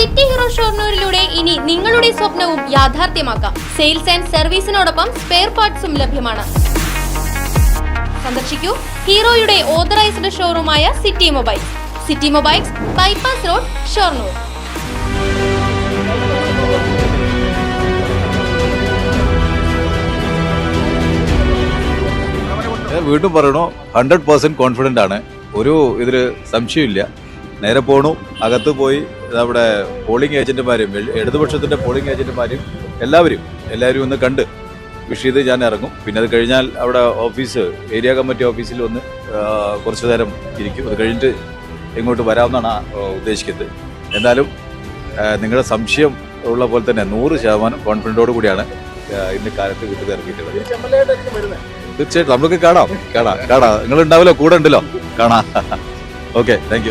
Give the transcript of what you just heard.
City hero ഷോർണൂരിലൂടെ ഇനി നിങ്ങളുടെ സ്വപ്നവും യാഥാർത്ഥ്യമാക്കാം. സെയിൽസ് ആൻഡ് സർവീസിനോടൊപ്പം സ്പെയർ പാർട്സും ലഭ്യമാണ്. സന്ദർശിക്കൂ ഹീറോയുടെ authorised ഷോറൂമായ city mobile city mobiles bypass road Shoranur. വീണ്ടും പറയണു ഹൺഡ്രഡ് പേഴ്സന്റ് കോൺഫിഡന്റ് ആണ്. ഒരു ഇതിൽ സംശയമില്ല. നേരെ പോണു അകത്ത് പോയി നമ്മുടെ പോളിംഗ് ഏജന്റുമാരും ഇടതുപക്ഷത്തിന്റെ പോളിംഗ് ഏജന്റുമാരും എല്ലാവരും എല്ലാവരും ഒന്ന് കണ്ട് വിഷ് ചെയ്ത് ഞാൻ ഇറങ്ങും. പിന്നെ അത് കഴിഞ്ഞാൽ അവിടെ ഓഫീസ് ഏരിയ കമ്മിറ്റി ഓഫീസിൽ ഒന്ന് കുറച്ചു നേരം ഇരിക്കും. അത് കഴിഞ്ഞിട്ട് ഇങ്ങോട്ട് വരാമെന്നാണ് ഉദ്ദേശിക്കുന്നത്. എന്നാലും നിങ്ങളുടെ സംശയം ഉള്ള പോലെ തന്നെ നൂറ് ശതമാനം കോൺഫിഡന്റോട് കൂടിയാണ് ഇന്ന് കാലത്ത് വീട്ടിൽ ഇറങ്ങിയിട്ടുള്ളത്. തീർച്ചയായിട്ടും. നമുക്ക് കാണാം. കാണാം. കാണാം. നിങ്ങൾ ഉണ്ടാവല്ലോ കൂടെ ഉണ്ടല്ലോ. കാണാം. Okay thank